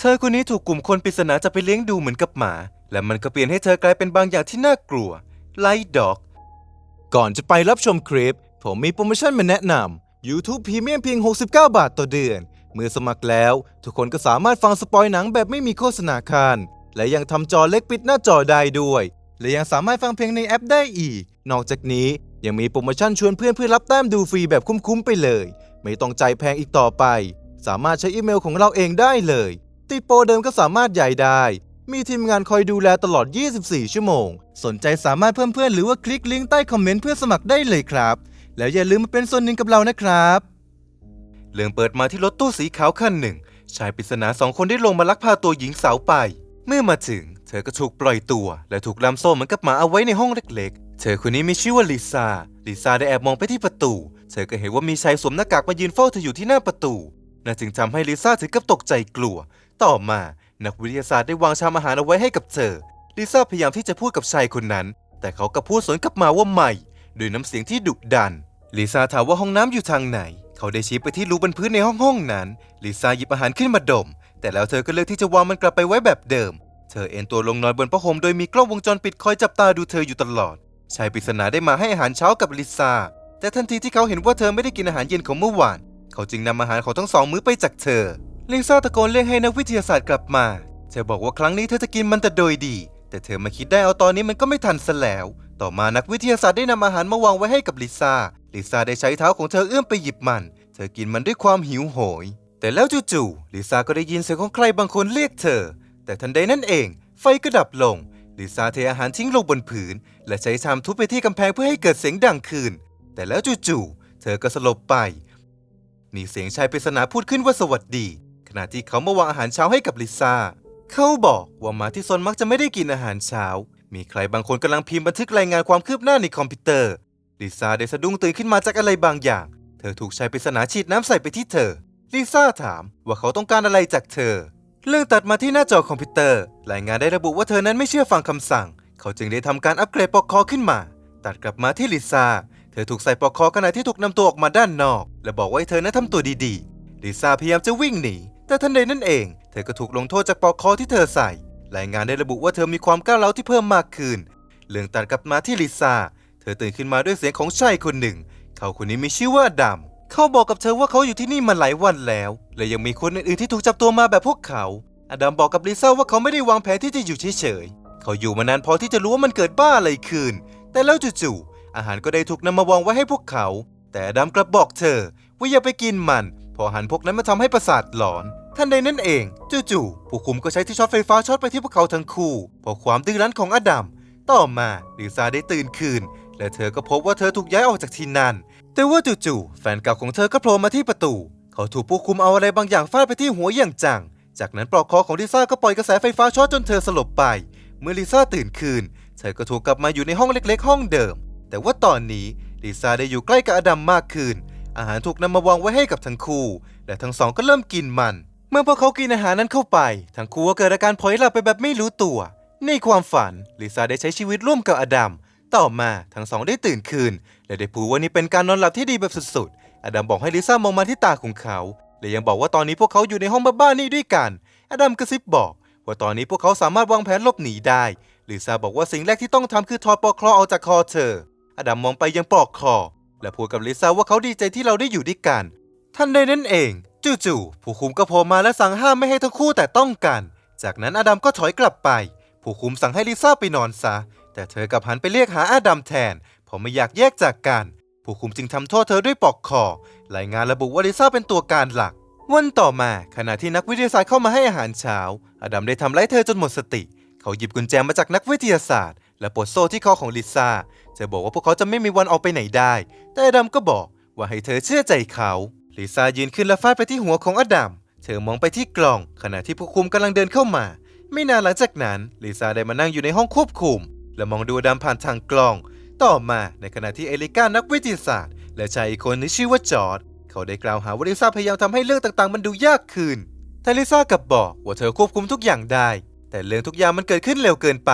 เธอคนนี้ถูกกลุ่มคนปริศนาจะไปเลี้ยงดูเหมือนกับหมา และมันก็เปลี่ยนให้เธอกลายเป็นบางอย่างที่น่ากลัวไล่ดอก ก่อนจะไปรับชมคลิป ผมมีโปรโมชั่นมาแนะนำ YouTube Premium เพียง 69 บาทต่อเดือน เมื่อสมัครแล้ว ทุกคนก็สามารถฟังสปอยหนังแบบไม่มีโฆษณาคานและยังทำจอเล็กปิดหน้าจอได้ด้วย และยังสามารถฟังเพลงในแอปได้อีก นอกจากนี้ยังมีโปรโมชั่นชวนเพื่อนเพื่อรับแต้มดูฟรีแบบคุ้มๆไปเลย ไม่ต้องใจแพงอีกต่อไป สามารถใช้อีเมลของเราเองได้เลย ติโปเดิมก็สามารถใหญ่ได้ มีทีมงานคอยดูแลตลอด 24 ชั่วโมง สนใจสามารถเพิ่มเพื่อนหรือว่าคลิกลิงก์ใต้คอมเมนต์เพื่อสมัครได้เลยครับ แล้วอย่าลืมมาเป็นส่วนหนึ่งกับเรานะครับ เรื่องเปิดมาที่รถตู้สีขาวคันหนึ่ง ชายปริศนาสองคนได้ลงมาลักพาตัวหญิงสาวไป เมื่อมาถึง เธอก็ถูกปล่อยตัว และถูกล่ามโซ่เหมือนกับหมาเอาไว้ในห้องเล็กๆ เธอคนนี้มีชื่อว่าลิซ่าลิซ่าได้แอบมองไปที่ประตู เธอก็เห็นว่ามีชายสวมหน้ากากมายืนเฝ้าเธออยู่ที่หน้าประตู นั่นจึงทำให้ลิซ่าถึงกับตกใจกลัว ต่อมานักวิทยาศาสตร์ได้วางชามอาหารเอาไว้ให้กับเธอ ลิซ่าพยายามที่จะพูดกับชายคนนั้น แต่เขาก็พูดสวนกลับมาว่าไม่ด้วยน้ำเสียงที่ดุดัน ลิซ่าถามว่าห้องน้ำอยู่ทางไหน เขาได้ชี้ไปที่รูบนพื้นในห้องห้องนั้น ลิซ่าหยิบอาหารขึ้นมาดม แต่แล้วเธอก็เลือกที่จะวางมันกลับไปไว้แบบเดิม เธอเอนตัวลงนอนบนผ้าห่มโดยมีกล้องวงจรปิดคอยจับตาดูเธออยู่ตลอด ชายปริศนาได้มาให้อาหารเช้ากับลิซ่า แต่ทันทีที่เขาเห็นว่าเธอไม่ได้กินอาหารเย็นของเมื่อวาน เขาจึงนำอาหารของทั้งสองมื้อไปจากเธอ ลิซ่าตะโกนเรียกให้นักวิทยาศาสตร์กลับมา เธอบอกว่าครั้งนี้เธอจะกินมันแต่โดยดี แต่เธอมาคิดได้เอาตอนนี้มันก็ไม่ทันซะแล้ว ต่อมานักวิทยาศาสตร์ได้นำอาหารมาวางไว้ให้กับลิซ่า ลิซ่าได้ใช้เท้าของเธอเอื้อมไปหยิบมัน เธอกินมันด้วยความหิวโหย แต่แล้วจู่ๆ ลิซ่าก็ได้ยินเสียงของใครบางคนเรียกเธอ แต่ทันใดนั้นเอง ไฟก็ดับลง ลิซ่าเทอาหารทิ้งลงบนผืน และใช้ชามทุบไปที่กำแพงเพื่อให้เกิดเสียงดังขึ้น แต่แล้วจู่ๆ เธอก็สลบไป มีเสียงชายปริศนาพูดขึ้นว่าสวัสดี ขณะที่เขามาวางอาหารเช้าให้กับลิซ่า เขาบอกว่าหมาที่ซนมักจะไม่ได้กินอาหารเช้า มีใครบางคนกำลังพิมพ์บันทึกรายงานความคืบหน้าในคอมพิวเตอร์ลิซ่าได้สะดุ้งตื่นขึ้นมาจากอะไรบางอย่าง เธอถูกชายปริศนาฉีดน้ำใส่ไปที่เธอลิซ่าถามว่าเขาต้องการอะไรจากเธอ เรื่องตัดมาที่หน้าจอคอมพิวเตอร์ รายงานได้ระบุว่าเธอนั้นไม่เชื่อฟังคำสั่ง เขาจึงได้ทำการอัปเกรดปอกคอขึ้นมา ตัดกลับมาที่ลิซ่า ธอถูกใส่ปลอกคอขณะที่ถูกนำตัวออกมาด้านนอก และบอกว่าให้เธอนั้นทำตัวดีๆ ลิซ่าพยายามจะวิ่งหนี แต่ทันใดนั่นเอง เธอก็ถูกลงโทษจากปลอกคอที่เธอใส่ รายงานได้ระบุว่าเธอมีความก้าวร้าที่เพิ่มมากขึ้น เรื่องตัดกลับมาที่ลิซ่า เธอตื่นขึ้นมาด้วยเสียงของชายคนหนึ่ง เขาคนนี้มีชื่อว่าดำ เขาบอกกับเธอว่าเขาอยู่ที่นี่มาหลายวันแล้ว และยังมีคนอื่นๆที่ถูกจับตัวมาแบบพวกเขา อดัมบอกกับลิซ่าว่าเขาไม่ได้วางแผนที่จะอยู่เฉยๆ เขาอยู่มานานพอที่จะรู้ว่ามันเกิดบ้าอะไรขึ้น แต่แล้วจู่ๆ อาหารก็ได้ถูกนำมาวางไว้ให้พวกเขา แต่ดัมกลับบอกเธอว่าอย่าไปกินมันเพออาหารพวกนั้นมาทำให้ประสาทหลอนทันใดนั้นเอง จู่ๆผู้คุมก็ใช้ที่ช็อตไฟฟ้าช็อตไปที่พวกเขาทั้งคู่เพราะความดื้อรั้นของอดัมต่อมาลิซ่าได้ตื่นคืน และเธอก็พบว่าเธอถูกย้ายออกจากที่นั่น แต่ว่าจู่ๆแฟนเก่าของเธอก็โผล่มาที่ประตู เขาถูกผู้คุมเอาอะไรบางอย่างฟาดไปที่หัวอย่างจัง จากนั้นปลอกคอของลิซ่าก็ปล่อยกระแสไฟฟ้าช็อตจนเธอสลบไป เมื่อลิซ่าตื่นคืน เธอก็ถูกกลับมาอยู่ในห้องเล็ก ๆ ห้องเดิม แต่ว่าตอนนี้ลิซ่าได้อยู่ใกล้กับอดัมมากขึ้น อาหารถูกนำมาวางไว้ให้กับทั้งคู่ และทั้งสองก็เริ่มกินมัน เมื่อพวกเขากินอาหารนั้นเข้าไป ทั้งคู่ก็เกิดอาการพลอยหลับไปแบบไม่รู้ตัว ในความฝันลิซ่าได้ใช้ชีวิตร่วมกับอดัม ต่อมาทั้งสองได้ตื่นคืน และได้พูดว่านี่เป็นการนอนหลับที่ดีแบบสุดๆ อดัมบอกให้ลิซ่ามองมาที่ตาของเขา และยังบอกว่าตอนนี้พวกเขาอยู่ในห้องบ้านๆนี่ด้วยกัน อดัมกระซิบบอกว่าตอนนี้พวกเขาสามารถวางแผนหลบหนีได้ลิซ่าบอกว่าสิ่งแรกที่ต้องทำคือถอดปลอกคอออกจากคอเธอ อดัมมองไปยังปลอกคอ และพูดกับลิซ่าว่าเขาดีใจที่เราได้อยู่ด้วยกันทันใดนั้นเอง จู่ๆผู้คุมก็โผล่มาและสั่งห้ามไม่ให้ทั้งคู่แต่ต้องกัน จากนั้นอดัมก็ถอยกลับไป ผู้คุมสั่งให้ลิซ่าไปนอนซะ แต่เธอกลับหันไปเรียกหาอดัมแทนเพราะไม่อยากแยกจากกัน ผู้คุมจึงทำโทษเธอด้วยปลอกคอรายงานระบุว่าลิซ่าเป็นตัวการหลัก วันต่อมาขณะที่นักวิทยาศาสตร์เข้ามาให้อาหารเช้า อดัมได้ทำร้ายเธอจนหมดสติ เขาหยิบกุญแจมาจากนักวิทยาศาสตร์ และปลดโซ่ที่คอของลิซ่าเธอบอกว่าพวกเขาจะไม่มีวันออกไปไหนได้ แต่อดัมก็บอกว่าให้เธอเชื่อใจเขาลิซ่ายืนขึ้นและฟาดไปที่หัวของอดัม เธอมองไปที่กล่อง ขณะที่ผู้คุมกำลังเดินเข้ามา ไม่นานหลังจากนั้นลิซ่าได้มานั่งอยู่ในห้องควบคุม และมองดูอดัมผ่านทางกล้อง ต่อมาในขณะที่เอลิก้านักวิทยาศาสตร์ และชายอีกคนที่ชื่อว่าจอร์ดเขาได้กล่าวหาว่าลิซ่าพยายามทำให้เรื่องต่างๆ มันดูยากขึ้นแต่ลิซ่ากลับบอกว่าเธอควบคุมทุกอย่างได้ แต่เรื่องทุกอย่างมันเกิดขึ้นเร็วเกินไป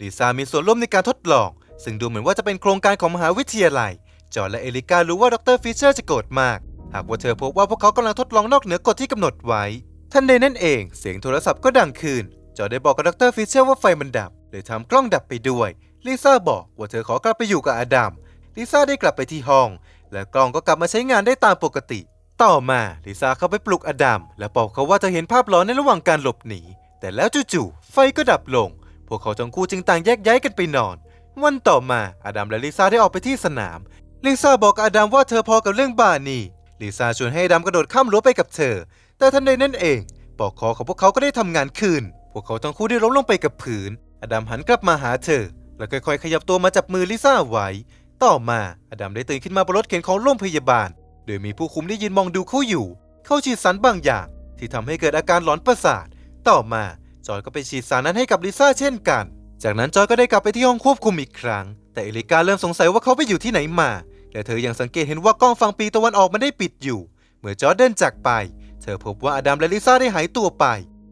ลิซ่ามีส่วนร่วมในการทดลอง ซึ่งดูเหมือนว่าจะเป็นโครงการของมหาวิทยาลัย จอร์และเอลิก้ารู้ว่าดรฟิชเชอร์จะโกรธมาก หากว่าเธอพบว่าพวกเขากำลังทดลองนอกเหนือกฎที่กำหนดไว้ ทันใดนั้นเอง เสียงโทรศัพท์ก็ดังขึ้น จอร์ได้บอกกับดรฟิชเชอร์ว่าไฟมันดับเลยทำกล้องดับไปด้วยลิซ่าบอกว่าเธอขอกลับไปอยู่กับอดัมลิซ่าได้กลับไปที่ห้อง และกล้องก็กลับมาใช้งานได้ตามปกติ ต่อมาลิซ่าเข้าไปปลุกอดัมและบอกเขาว่าเธอเห็นภาพหลอนในระหว่างการหลบหนี แต่แล้วจู่ๆไฟก็ดับลง พวกเขาทั้งคู่จึงต่างแยกย้ายกันไปนอน วันต่อมาอดัมและลิซ่าได้ออกไปที่สนาม ลิซ่าบอกกับอดัมว่าเธอพอกับเรื่องบ้านีลิซ่าชวนให้อดัมกระโดดข้ามรั้วไปกับเธอ แต่ทันใดนั้นเองปอกคอของพวกเขาก็ได้ทำงานคืน พวกเขาทั้งคู่ได้ล้มลงไปกับผืน อดัมหันกลับมาหาเธอ แล้วค่อยๆ ขยับตัวมาจับมือลิซ่าไว้ ต่อมาอดัมได้ตื่นขึ้นมาบนรถเข็นของโรงพยาบาล โดยมีผู้คุมได้ยืนมองดูเขาอยู่ เขาฉีดสารบางอย่าง ที่ทำให้เกิดอาการหลอนประสาท ต่อมา จอยก็ไปฉีดสารนั้นให้กับลิซ่าเช่นกัน จากนั้นจอยก็ได้กลับไปที่ห้องควบคุมอีกครั้ง แต่เอลิกาเริ่มสงสัยว่าเขาไปอยู่ที่ไหนมา และเธอยังสังเกตเห็นว่ากล้องฟังปีตะวันออกมันได้ปิดอยู่ เมื่อจอร์จเดินจากไป เธอพบว่าอดัมและลิซ่าได้หายตัวไป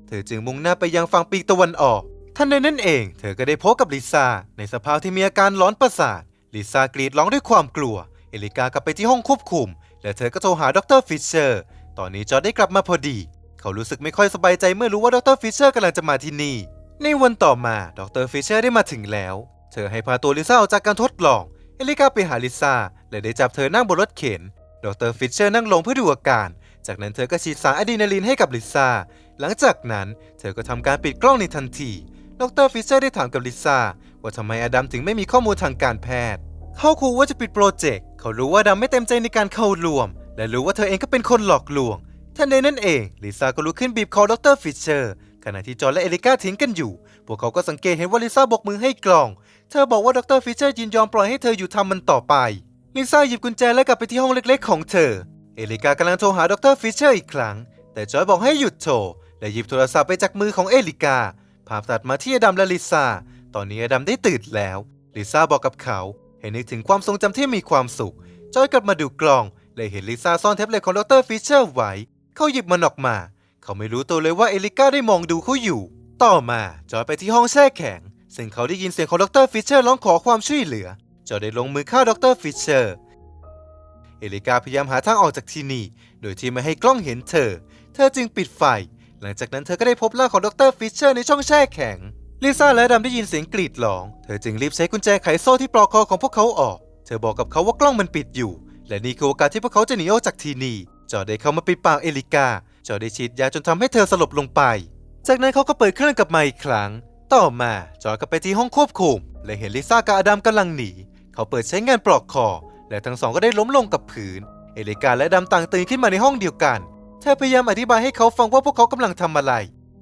เธอจึงมุ่งหน้าไปยังฝั่งปีตะวันออกทันใดนั้นเอง เธอก็ได้พบกับลิซ่าในสภาพที่มีอาการร้อนประสาท ลิซ่ากรีดร้องด้วยความกลัว เอลิกากลับไปที่ห้องควบคุม และเธอก็โทรหาดรฟิชเชอร์ ตอนนี้จอร์จได้กลับมาพอดี เขารู้สึกไม่ค่อยสบายใจเมื่อรู้ว่าดรฟิชเชอร์กำลังจะมาที่นี่ ในวันต่อมาดรฟิชเชอร์ได้มาถึงแล้ว เธอให้พาตัวลิซ่าออกจากการทดลอง เอลิกาไปหาลิซ่าและได้จับเธอนั่งบนรถเข็น ดรฟิชเชอร์นั่งลงเพื่อดูอาการ จากนั้นเธอก็ฉีดสารอะดรีนาลีนให้กับลิซ่า หลังจากนั้นเธอก็ทำการปิดกล้องในทันที ดรฟิชเชอร์ได้ถามกับลิซ่าว่าทำไมอดัมถึงไม่มีข้อมูลทางการแพทย์ เขาขู่ว่าจะปิดโปรเจกต์ เขารู้ว่าดัมไม่เต็มใจในการเข้าร่วม และรู้ว่าเธอเองก็เป็นคนหลอกลวง ทันใดนั้นเองลิซ่าก็ลุกขึ้นบีบคอดรฟิชเชอร์ขณะที่จอร์นและเอลิก้าทิ้งกันอยู่ พวกเขาก็สังเกตเห็นว่าลิซ่าบกมือให้กล่อง เธอบอกว่าดรฟิชเชอร์ยินยอมปล่อยให้เธออยู่ทำมันต่อไป ลิซ่าหยิบกุญแจและกลับไปที่ห้องเล็กๆ ของเธอ เอลิก้ากำลังโทรหาดรฟิชเชอร์อีกครั้ง แต่จอยบอกให้หยุดโทร และหยิบโทรศัพท์ไปจากมือของเอลิกา ภาพตัดมาที่อดัมและลิซ่า ตอนนี้อดัมได้ตื่นแล้ว ลิซ่าบอกกับเขาให้นึกถึงความทรงจำที่มีความสุข จอยกลับมาดูกล้อง และเห็นลิซ่าซ่อนแท็บเล็ตของดรฟิชเชอร์ไว้ เขาหยิบมันออกมา เขาไม่รู้ตัวเลยว่าเอลิก้าได้มองดูเขาอยู่ ต่อมาจอยไปที่ห้องแช่แข็ง ซึ่งเขาได้ยินเสียงของดรฟิชเชอร์ร้องขอความช่วยเหลือ จอยได้ลงมือฆ่าดรฟิชเชอร์ เอลิก้าพยายามหาทางออกจากที่นี่ โดยที่ไม่ให้กล้องเห็นเธอ เธอจึงปิดไฟ หลังจากนั้นเธอก็ได้พบร่างของดรฟิชเชอร์ในช่องแช่แข็ง ลิซ่าและดัมได้ยินเสียงกรีดร้อง เธอจึงรีบใช้กุญแจไขโซ่ที่ปลอกคอของพวกเขาออก เธอบอกกับเขาว่ากล้องมันปิดอยู่ และนี่คือโอกาสที่พวกเขาจะหนีออกจากที่นี่ จอได้เข้ามาปิดปากเอลิกา จอได้ฉีดยาจนทำให้เธอสลบลงไป จากนั้นเขาก็เปิดเครื่องกลับมาอีกครั้ง ต่อมาจอร์จก็ไปที่ห้องควบคุม และเห็นลิซ่ากับอดัมกำลังหนี เขาเปิดใช้งานปลอกคอ และทั้งสองก็ได้ล้มลงกับพื้น เอลิกาและดัมต่างตื่นขึ้นมาในห้องเดียวกัน เธอพยายามอธิบายให้เขาฟังว่าพวกเขากำลังทำอะไร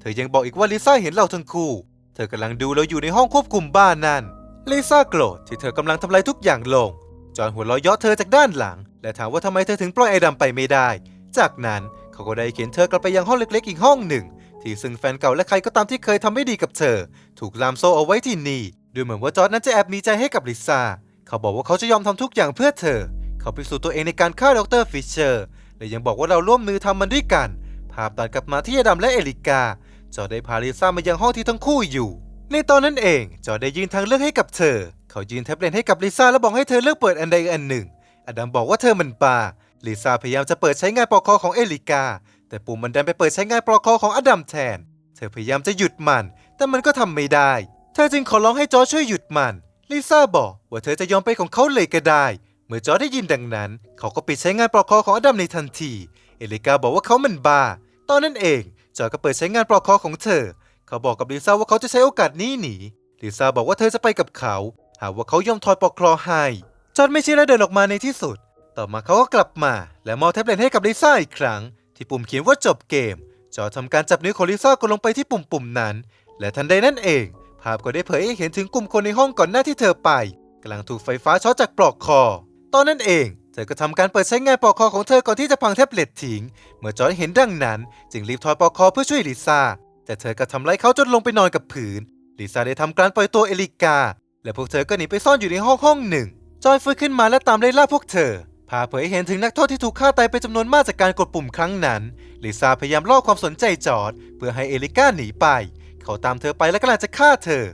เธอยังบอกอีกว่าลิซ่าเห็นเราทั้งคู่ เธอกำลังดูเราอยู่ในห้องควบคุมบ้านนั่นลิซ่าโกรธที่เธอกำลังทำลายทุกอย่างลง จอห์นหัวเราะเยาะเธอจากด้านหลัง และถามว่าทำไมเธอถึงปล่อยไอ้ดำไปไม่ได้ จากนั้นเขาก็ได้เข็นเธอกลับไปยังห้องเล็ก ๆ อีกห้องหนึ่ง ที่ซึ่งแฟนเก่าและใครก็ตามที่เคยทำไม่ดีกับเธอ ถูกลามโซ่เอาไว้ที่นี่ดูเหมือนว่าจอร์ดนั้นจะแอบมีใจให้กับลิซ่าเขาบอกว่าเขาจะยอมทำทุกอย่างเพื่อเธอ เขาพิสูจน์ตัวเองในการฆ่าดรฟิชเชอร์และยังบอกว่าเราร่วมมือทำมันด้วยกัน ภาพตัดกลับมาที่อดัมและเอลิกาจอร์ดได้พาลิซ่ามายังห้องที่ทั้งคู่อยู่ ในตอนนั้นเอง จอได้ยื่นทางเลือกให้กับเธอ เขายื่นแท็บเล็ตให้กับลิซ่าและบอกให้เธอเลือกเปิดอันใดอันหนึ่ง อดัมบอกว่าเธอมันป่าลิซ่าพยายามจะเปิดใช้งานปลอกคอของเอลิกา แต่ปุ่มมันดันไปเปิดใช้งานปลอกคอของอดัมแทน เธอพยายามจะหยุดมัน แต่มันก็ทำไม่ได้ เธอจึงขอร้องให้จอช่วยหยุดมัน ลิซ่าบอกว่าเธอจะยอมไปของเขาเลยก็ได้ เมื่อจอได้ยินดังนั้น เขาก็ปิดใช้งานปลอกคอของอดัมในทันที เอลิกาบอกว่าเขามันบ้า ตอนนั้นเองจอก็เปิดใช้งานปลอกคอของเธอ เขาบอกกับลิซ่าว่าเขาจะใช้โอกาสนี้หนี ลิซ่าบอกว่าเธอจะไปกับเขา หากว่าเขายอมถอดปลอกคอให้ จอร์จไม่เชื่อและเดินออกมาในที่สุด ต่อมาเขาก็กลับมา และมอบแท็บเล็ตให้กับลิซ่าอีกครั้ง ที่ปุ่มเขียนว่าจบเกม จอร์จทำการจับนิ้วของลิซ่ากดลงไปที่ปุ่มปุ่มนั้น และทันใดนั้นเอง ภาพก็ได้เผยให้เห็นถึงกลุ่มคนในห้องก่อนหน้าที่เธอไปกำลังถูกไฟฟ้าช็อตจากปลอกคอ ตอนนั้นเองเธอก็ทำการเปิดใช้งานปลอกคอของเธอก่อนที่จะพังแท็บเล็ตทิ้ง เมื่อจอร์จเห็นดังนั้น จึงรีบถอดปลอกคอเพื่อช่วยลิซ่า แต่เธอก็ทำร้ายเขาจนลงไปนอนกับผืนลิซ่าได้ทำการปล่อยตัวเอลิกา และพวกเธอก็หนีไปซ่อนอยู่ในห้องห้องหนึ่ง จอยฟื้นขึ้นมาและตามไล่ล่าพวกเธอ พาเผยให้เห็นถึงนักโทษที่ถูกฆ่าตายเป็นจำนวนมากจากการกดปุ่มครั้งนั้นลิซ่าพยายามล่อความสนใจจอร์ดเพื่อให้เอลิกาหนีไป เขาตามเธอไปและกำลังจะฆ่าเธอ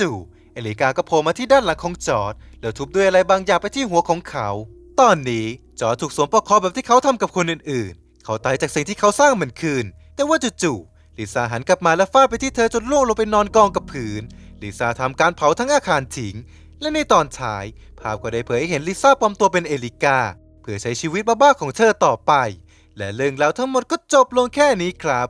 จู่ๆเอลิกาก็โผล่มาที่ด้านหลังของจอร์ดแล้วทุบด้วยอะไรบางอย่างไปที่หัวของเขา ตอนนี้จอร์ดถูกสวมปลอกคอแบบที่เขาทำกับคนอื่นๆ เขาตายจากสิ่งที่เขาสร้างมันคืน แต่ว่าจู่ๆ ลิซ่าหันกลับมาและฟาดไปที่เธอจนล่วงลงไปนอนกองกับพื้นลิซ่าทำการเผาทั้งอาคารทิ้ง และในตอนท้าย ภาพก็ได้เผยให้เห็นลิซ่าปลอมตัวเป็นเอลิกา เพื่อใช้ชีวิตบ้าๆของเธอต่อไป และเรื่องราวทั้งหมดก็จบลงแค่นี้ครับ